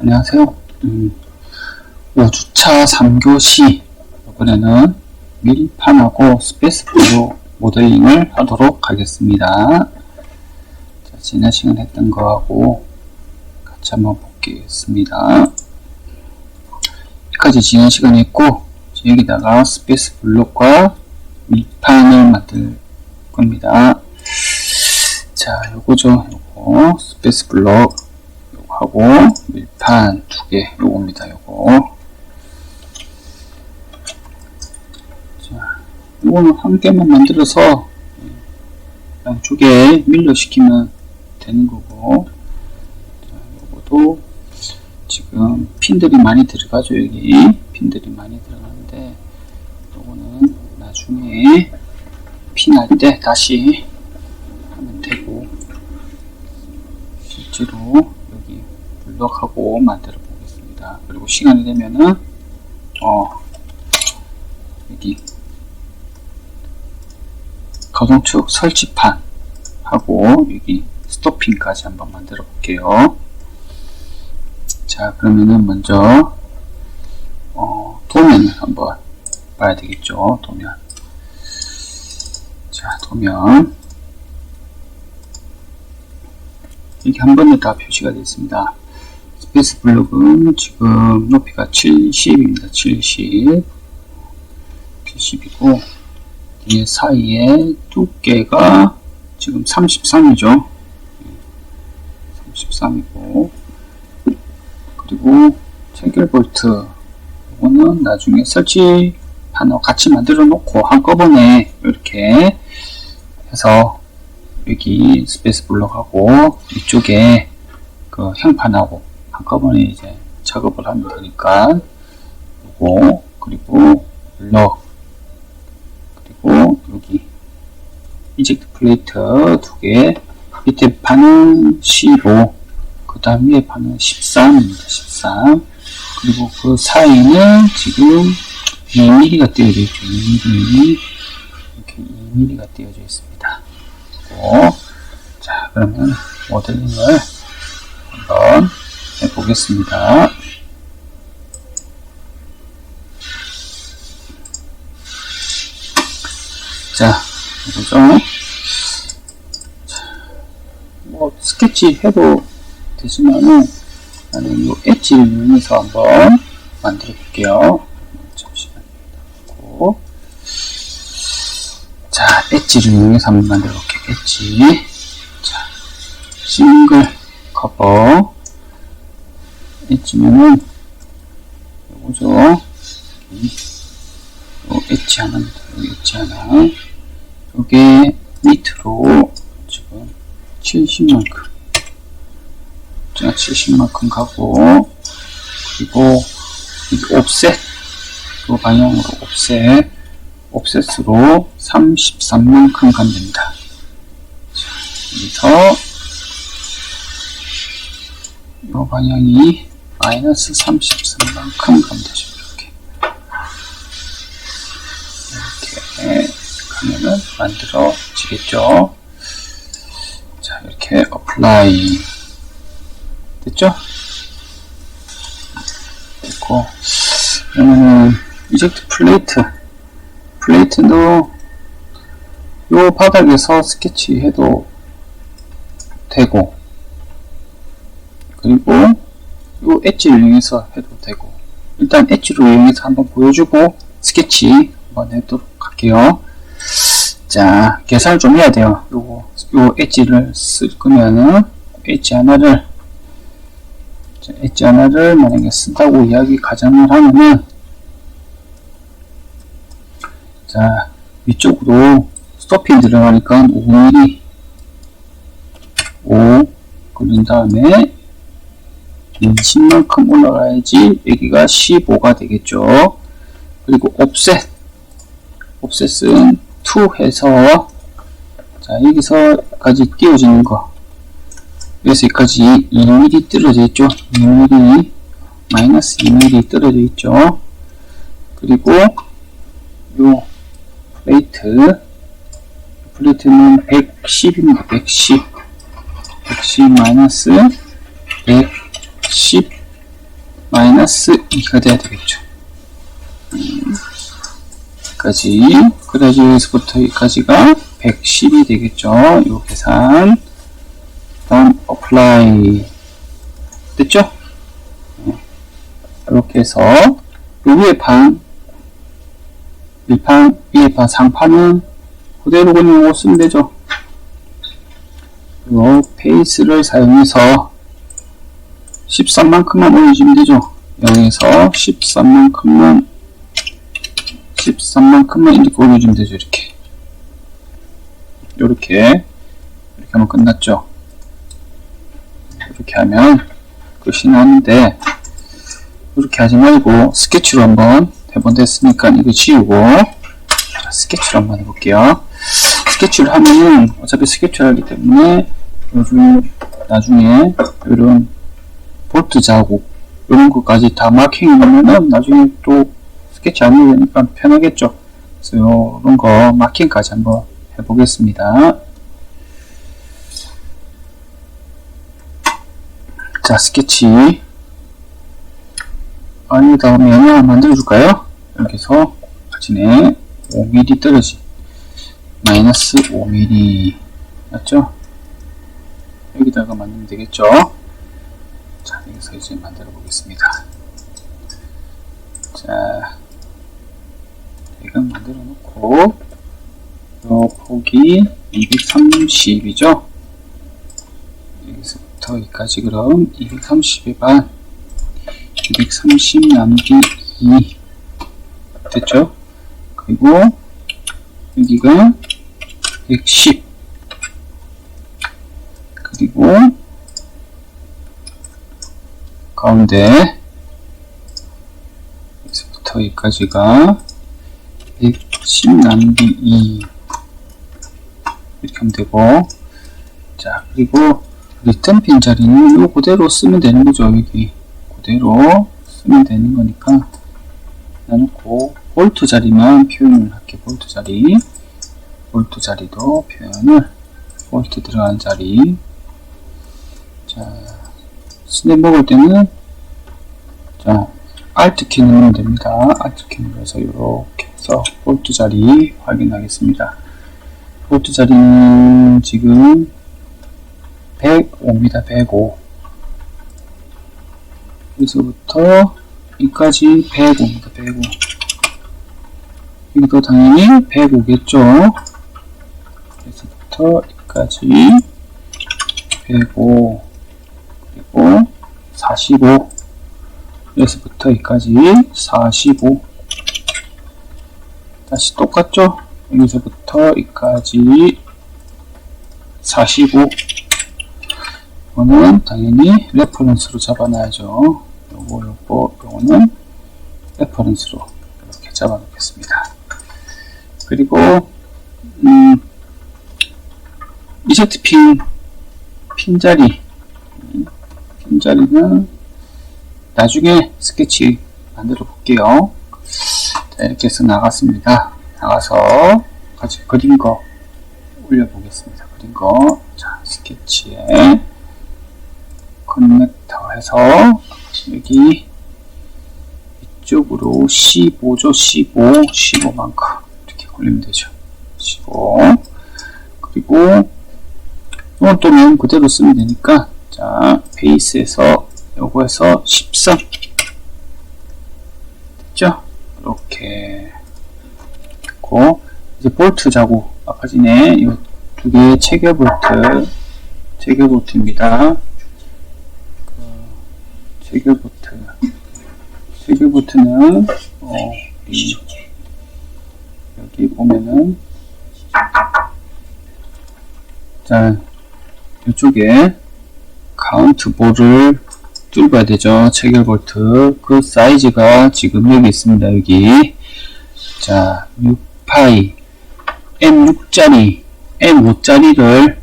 안녕하세요. 음, 5주차 3교시 이번에는 밀판하고 스페이스 블루 모델링을 하도록 하겠습니다. 자, 지난 시간에 했던 거하고 같이 한번 보겠습니다. 여기까지 지난 시간에 했고 여기다가 스페이스 블록과 밀판을 만들 겁니다. 자, 요거죠. 요거 스페이스 블록 하고 밀판 두 개 요겁니다. 요거. 자, 요거는 한 개만 만들어서 양쪽에 밀려 시키면 되는 거고. 자, 요거도 지금 핀들이 많이 들어가죠. 여기 핀들이 많이 들어가는데 요거는 나중에 핀할 때 다시 하면 되고 실제로 여기 블럭하고 만들어 보겠습니다. 그리고 시간이 되면은 어 여기 거동축 설치판 하고 여기 스토핑까지 한번 만들어 볼게요. 자 그러면은 먼저 어, 도면을 한번 봐야 되겠죠. 도면. 자 도면 이렇게 한 번에 다 표시가 되어 있습니다. 스페이스 블록은 지금 높이가 70입니다. 70 70이고 뒤에 사이에 두께가 지금 33이죠. 33이고 그리고 체결 볼트 이거는 나중에 설치판하고 같이 만들어 놓고 한꺼번에 이렇게 해서 여기 스페이스 블록하고 이쪽에 그 형판하고 한꺼번에 이제 작업을 하면 되니까. 요거 그리고 블록 그리고 여기 이젝트 플레이트 두 개. 밑에 판은 15 그 다음 위에 판은 13입니다 13 그리고 그 사이는 지금 2mm가 띄어져 있죠? 2mm 이렇게 2mm가 띄어져 있습니다. 어, 자 그러면 모델링을 한번 해 보겠습니다. 자, 이거죠. 뭐 스케치 해도 되지만은 나는 이 엣지를 이용해서 한번 만들어 볼게요. 잠시만요. 자, 엣지를 이용해서 한번 만들어 볼게요. 엣지. 자, 싱글 커버. 엣지면은, 요거죠. 요 엣지 하나입니다. 요 엣지 하나. 요게 밑으로 지금 70만큼. 자, 70만큼 가고, 그리고, 이 옵셋. 그 방향으로 옵셋. 옵셋으로 33만큼 가면 됩니다. 자, 여기서 이 방향이 마이너스 33만큼 가면 되죠. 이렇게. 이렇게 가면은 만들어지겠죠. 자, 이렇게 어플라이 됐죠? 됐고, 그러면은 이젝트 플레이트 플레이트도 요 바닥에서 스케치 해도 되고 그리고 요 엣지를 이용해서 해도 되고 일단 엣지로 이용해서 한번 보여주고 스케치 한번 해도록 할게요. 자 계산을 좀 해야 돼요. 요거 요 엣지를 쓸 거면은 엣지 하나를 자, 엣지 하나를 만약에 쓴다고 이야기 가정을 하면은 자, 위쪽으로 스토핑 들어가니까 5mm 5 그린 다음에 20만큼 올라가야지 여기가 15가 되겠죠. 그리고 옵셋 옵셋은 2 해서 자 여기서까지 띄워지는 거 여기까지 2mm 떨어져 있죠. 2mm 마이너스 2mm 떨어져 있죠. 그리고 요 플레이트 플레이트는 110입니다. 110 110 마이너스 110 마이너스 2가 돼야 되겠죠. 음, 여기까지 그래야지 여기서부터 여기까지가 110이 되겠죠. 요 계산 다음 apply 됐죠? 네. 이렇게 해서 요 위에 판 1판, 위에 판, 상판은 그대로 그냥 못 쓰면 되죠. 그리고 페이스를 사용해서 13만큼만 올려주면 되죠. 여기서 13만큼만 13만큼만 이렇게 올려주면 되죠. 이렇게 이렇게 이렇게 하면 끝났죠. 이렇게 하면 끝이 나는데 이렇게 하지 말고 스케치로 한번 대본 됐으니까 이거 지우고 자, 스케치로 한번 해볼게요. 스케치를 하면은 어차피 스케치를 하기 때문에 요즘 나중에 이런 볼트 자국 이런 것까지 다 마킹해 놓으면은 나중에 또 스케치 안 해도 되니까 편하겠죠. 그래서 이런 거 마킹까지 한번 해보겠습니다. 자 스케치 아니 다음에 하나 만들어줄까요? 이렇게 해서 사진에 5mm 떨어지 마이너스 5mm 맞죠? 여기다가 만들면 되겠죠? 자 여기서 이제 만들어 보겠습니다 자 이거 만들어 놓고 요 폭이 230이죠? 여기서부터 여기까지 그럼 230의 반 230 나누기 2 됐죠? 그리고 여기가 110 그리고 가운데 여기서부터 여기까지가 110 나누기 2 이렇게 하면 되고. 자 그리고 리턴 핀 자리는 요 그대로 쓰면 되는 거죠 여기. 그대로 쓰면 되는 거니까. 나놓고 볼트 자리만 표현을 할게 볼트 자리. 볼트 자리도 표현을. 볼트 들어간 자리. 자 스냅 먹을 때는 자 Alt 키 누르면 됩니다. Alt 키 눌러서 이렇게 해서 볼트 자리 확인하겠습니다. 볼트 자리는 지금 105입니다. 105 여기서부터 여기까지 105입니다. 105 여기도 당연히 105겠죠? 여기서부터 여기까지 105 그리고 45 여기서부터 여기까지 45 다시 똑같죠? 여기서부터 여기까지 45 이거는 당연히 레퍼런스로 잡아놔야죠. 요거 요거 요거는 레퍼런스로 이렇게 잡아 놓겠습니다. 그리고 음, 이제트 핀 핀자리 핀자리는 나중에 스케치 만들어 볼게요. 자 이렇게 해서 나갔습니다. 나가서 같이 그린 거 올려 보겠습니다. 그린 거 자 스케치에 커넥터 해서 여기 이쪽으로 15죠? 15 15만큼 이렇게 걸리면 되죠. 15 그리고 이건 또면 그대로 쓰면 되니까 자 베이스에서 요거에서 13 됐죠? 이렇게 됐고 이제 볼트 자국 아까 전에 이 두 개의 체결 볼트 체결 볼트입니다. 체결 볼트. 체결 볼트는 어, 이, 여기 보면은 자 이쪽에 카운트 볼을 뚫어야 되죠. 체결 볼트. 그 사이즈가 지금 여기 있습니다. 여기. 자 6파이. M6짜리. M5짜리를.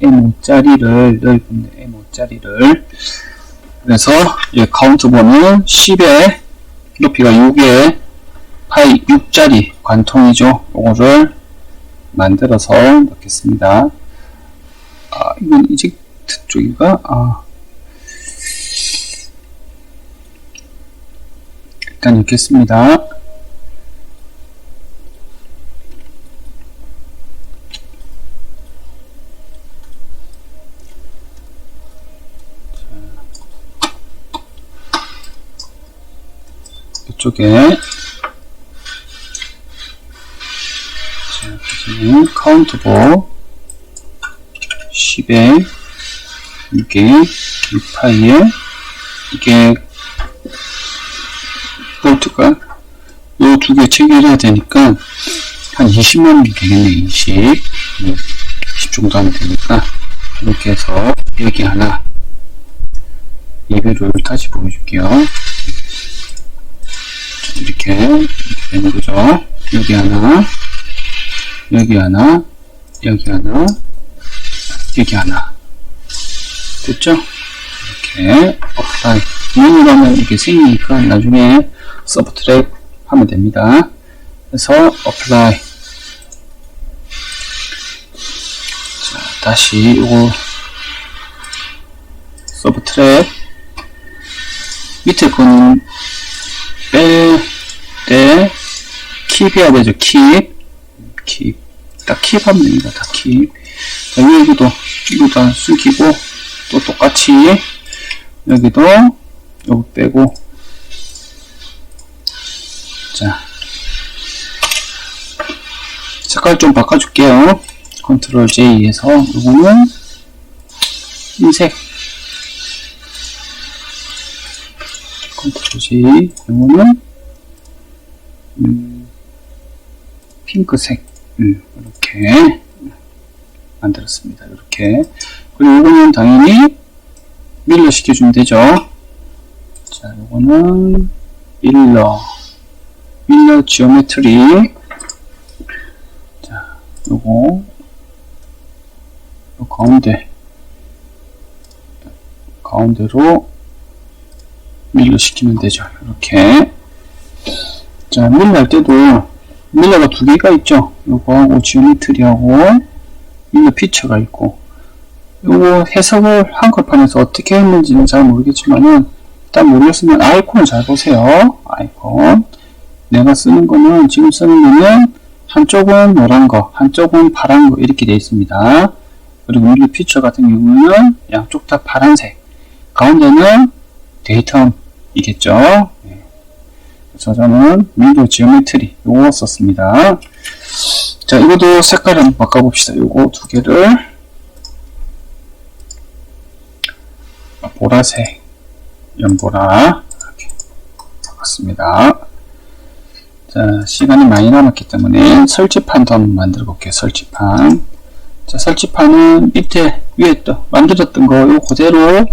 M5짜리를 넓은데 M5짜리를. 그래서 이 카운트 번은 10에 높이가 6에 파이 6짜리 관통이죠. 요거를 만들어서 넣겠습니다 아 이건 이젝트 쪽인가? 아. 일단 넣겠습니다. 이쪽에. 자, 보시면 카운트보 10에 이게 이 파이에 이게 볼트가 요두개 체결해야 되니까 한 20만 되겠네 20 음, 20 정도 하면 되니까 이렇게 해서 여기 하나 리뷰를 다시 보여줄게요. 이렇게, 이렇게 되는 거죠? 여기 하나 여기 하나 여기 하나 여기 하나 됐죠? 이렇게 어플라이 메뉴라면 이렇게 생기니까 나중에 서브트랙 하면 됩니다. 그래서 어플라이 자 다시 이거 서브트랙 밑에 거는 뺄때 킵해야 되죠 킵 킵. 딱 킵하면 됩니다 다 킵. 자 여기도 다 숨기고 또 똑같이 여기도 요거 빼고. 자. 색깔 좀 바꿔줄게요. 컨트롤 J에서. 요거는 흰색. 컨트롤 J. 요거는 음, 핑크색. 음, 이렇게 만들었습니다 이렇게 그리고 요거는 당연히 밀러 시켜주면 되죠 자, 요거는 밀러, 밀러 지오메트리. 자, 요거, 요 가운데, 가운데로 밀러 시키면 되죠. 이렇게. 자, 밀러 할 때도 밀러가 두 개가 있죠. 요거하고 지오메트리하고 밀러 피처가 있고. 요거 해석을 한글판에서 어떻게 했는지는 잘 모르겠지만은 일단 모르겠으면 아이콘을 잘 보세요. 아이콘. 내가 쓰는 거는 지금 쓰는 거는 한쪽은 노란 거, 한쪽은 파란 거 이렇게 되어 있습니다. 그리고 우리 피처 같은 경우는 양쪽 다 파란색. 가운데는 데이텀이겠죠. 네. 그래서 저는 윈도우 지오메트리 요거 썼습니다. 자, 이것도 색깔을 한번 바꿔봅시다. 요거 두 개를 보라색 연보라 이렇게 바꿨습니다. 자, 시간이 많이 남았기 때문에 설치판도 한번 만들어 볼게요. 설치판. 자, 설치판은 밑에 위에 또 만들었던 거 요 그대로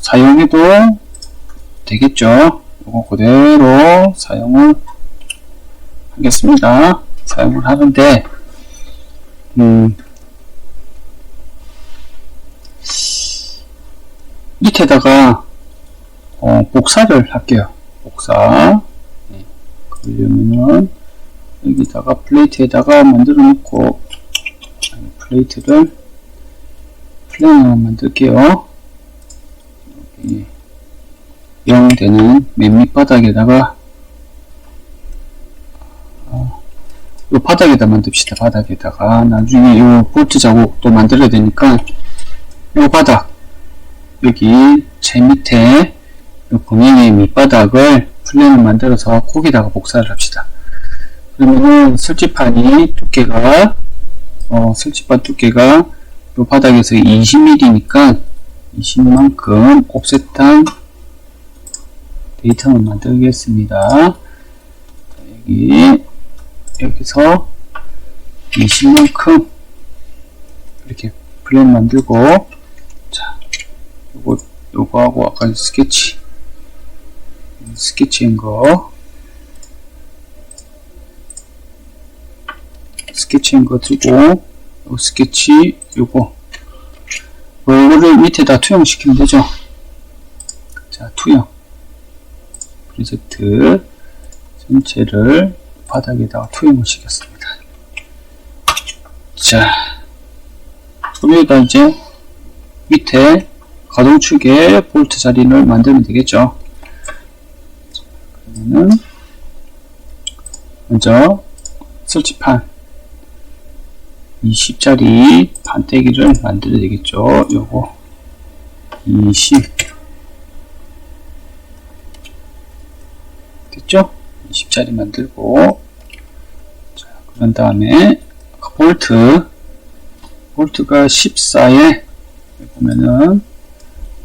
사용해도 되겠죠. 이거 그대로 사용을 하겠습니다. 사용을 하는데 음, 밑에다가 어, 복사를 할게요. 복사. 네. 그러려면은 여기다가 플레이트에다가 만들어 놓고 플레이트를 플레이어 만들게요. 여기 0 되는 맨 밑바닥에다가 요 바닥에다 만듭시다. 바닥에다가 나중에 요 볼트 자국 또 만들어야 되니까 요 바닥 여기 제 밑에 봉인의 밑바닥을 플랜을 만들어서 거기다가 복사를 합시다. 그러면은 설치판이 두께가 어, 설치판 두께가 요 바닥에서 20mm니까 20만큼 옵셋한 데이터를 만들겠습니다. 여기 여기서 20만큼 이렇게 플랜 만들고 요거, 요거하고 아까 스케치. 스케치인 거. 스케치인 거 두고, 요 스케치, 요거. 요거를 밑에다 투영시키면 되죠. 자, 투영. 프로젝트 전체를 바닥에다가 투영을 시켰습니다. 자, 여기다 이제 밑에 가동축에 볼트 자리를 만들면 되겠죠. 그러면은 먼저 설치판 20짜리 반대기를 만들어야 되겠죠. 요거 20 됐죠? 20짜리 만들고 자 그런 다음에 볼트 볼트가 14에 보면은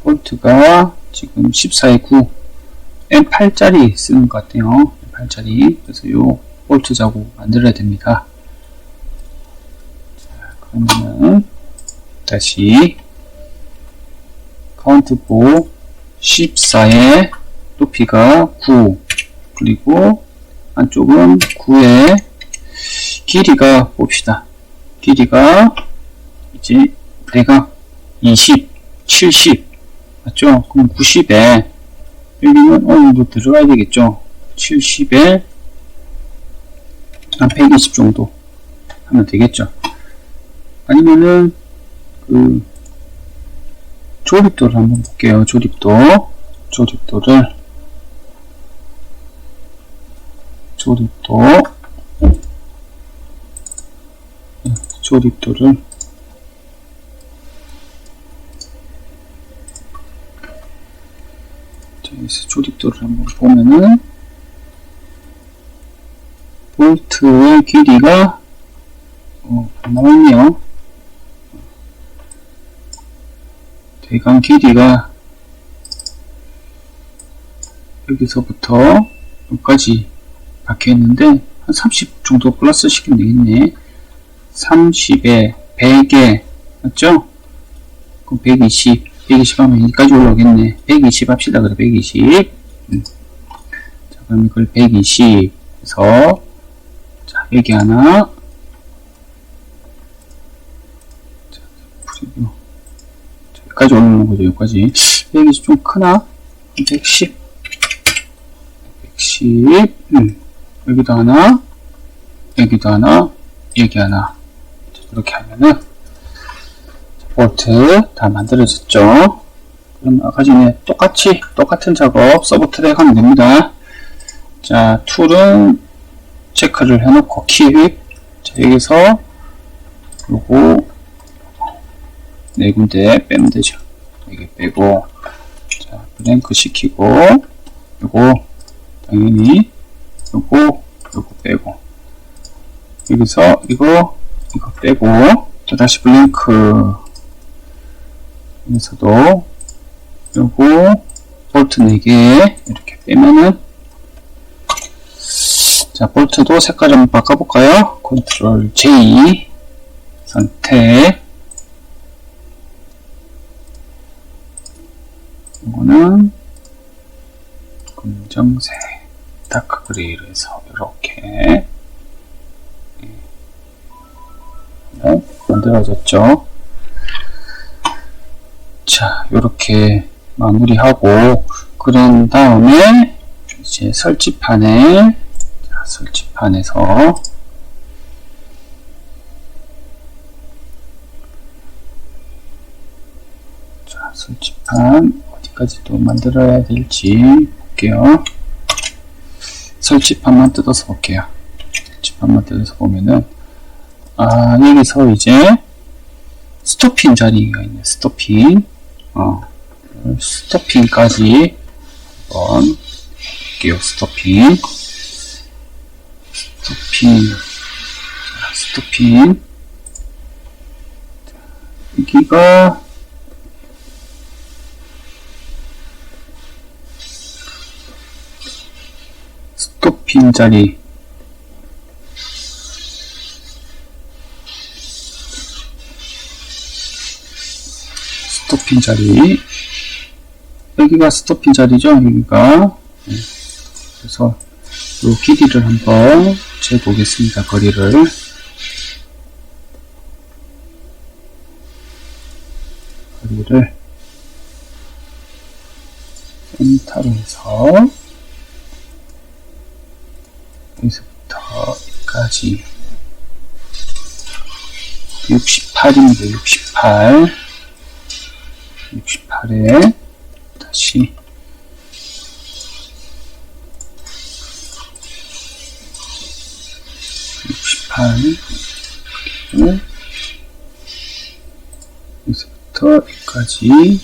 볼트가 지금 14에 9 M8짜리 쓰는 것 같아요. M8짜리 그래서 요 볼트 자국 만들어야 됩니다. 자, 그러면은 다시 카운트 보 14의 높이가 9 그리고 안쪽은 9의 길이가 봅시다. 길이가 이제 대각 20, 70 맞죠? 그럼 90에 여기는 어느 정도 들어가야 되겠죠? 70에 한 120 정도 하면 되겠죠? 아니면은 그 조립도를 한번 볼게요. 조립도 조립도를 조립도 네, 조립도를 자, 여기서 조립도를 한번 보면은 볼트의 길이가 어, 안 나왔네요. 대강 길이가 여기서부터 여기까지 박혀 있는데 한 30 정도 플러스 시키면 되겠네. 30에 100에 맞죠? 그럼 120, 120 하면 여기까지 올라오겠네. 120 합시다. 그래 120. 음. 자 그럼 이걸 120에서 자 여기 하나 자 프리뷰 자, 여기까지 올라오는 거죠. 여기까지 120 좀 크나? 110 110 음. 여기도 하나 여기도 하나 여기 하나 이렇게 하면은 볼트 다 만들어졌죠? 그럼 아까 전에 똑같이 똑같은 작업 서브 트랙 하면 됩니다. 자 툴은 체크를 해놓고 킵자 여기서 요거 네 군데 빼면 되죠. 여기 빼고. 자 블랭크 시키고 요거 당연히 요거 요거 빼고. 여기서 이거 이거 빼고 또 다시 블랭크 여기서도 요거 볼트 4개 이렇게 빼면은 자 볼트도 색깔 한번 바꿔볼까요? 컨트롤 J 선택 이거는 검정색 다크 그레이로 해서 이렇게 네, 만들어졌죠. 자, 이렇게 마무리하고 그런 다음에 이제 설치판에 자, 설치판에서 자, 설치판 어디까지 또 만들어야 될지 볼게요. 설치판만 뜯어서 볼게요. 설치판만 뜯어서 보면은 아 여기서 이제 스토핑 자리가 있네. 스토핑. 어 스토핑까지 한번 볼게요. 스토핑. 스토핑. 자, 스토핑. 여기가 스토핑 자리 스토핑 자리 여기가 스토핑 자리죠 여기가 네. 그래서 이 길이를 한번 재보겠습니다 거리를 거리를 센터로 해서 여기서부터 여기까지 68입니다. 68 68에 다시 한 여기서부터 여기까지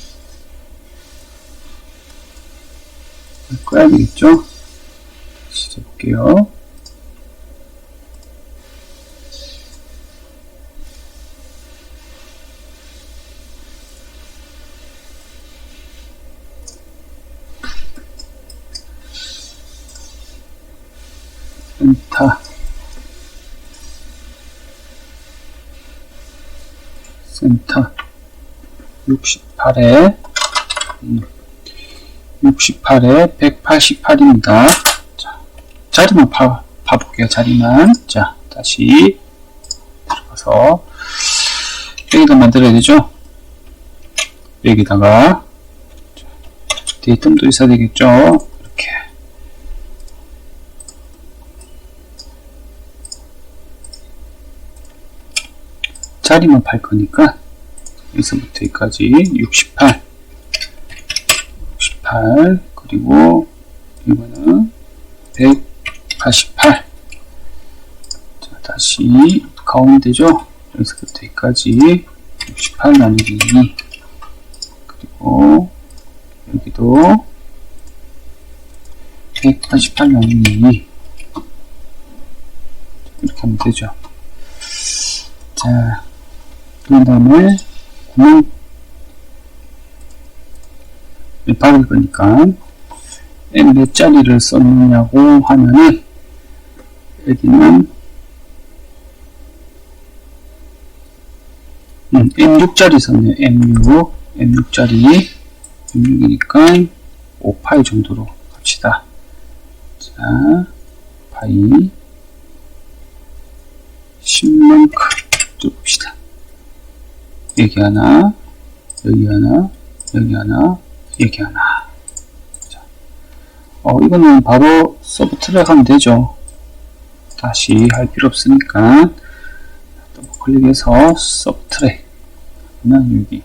꺼야 되겠죠? 시작해볼게요. 68에 68에 188입니다. 자, 자리만 봐, 봐볼게요. 자리만. 자, 다시 들어가서 여기다 만들어야 되죠? 여기다가 자, 데이텀도 있어야 되겠죠? 이렇게 자리만 팔 거니까 여기서부터 여기까지 68 68 그리고 이거는 188 자, 다시 가운데죠? 여기서부터 여기까지 68 나누기 2 그리고 여기도 188 나누기 2 이렇게 하면 되죠? 자그 다음에 구멍 박을 거니까 몇 자리를 썼느냐고 하면은 여기는 음, M6짜리 썼네요. M6 M6짜리 M6이니까 5파이 정도로 갑시다. 자, 파이 10만큼 뚫읍시다. 여기 하나, 여기 하나, 여기 하나, 여기 하나. 자, 어, 이거는 바로 서브 트랙 하면 되죠. 다시 할 필요 없으니까. 클릭해서 서브 트랙. 그러면 여기.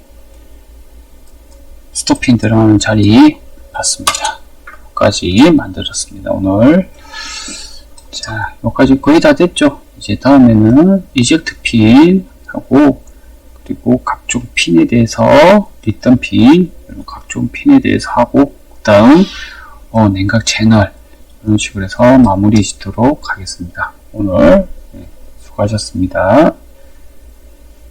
스토핑 들어가는 자리 봤습니다. 여기까지 만들었습니다. 오늘. 자, 여기까지 거의 다 됐죠. 이제 다음에는 이젝트 핀 하고 그리고 각종 핀에 대해서 리턴 핀 각종 핀에 대해서 하고 그 다음 어, 냉각 채널 이런 식으로 해서 마무리 짓도록 하겠습니다. 오늘 네, 수고하셨습니다.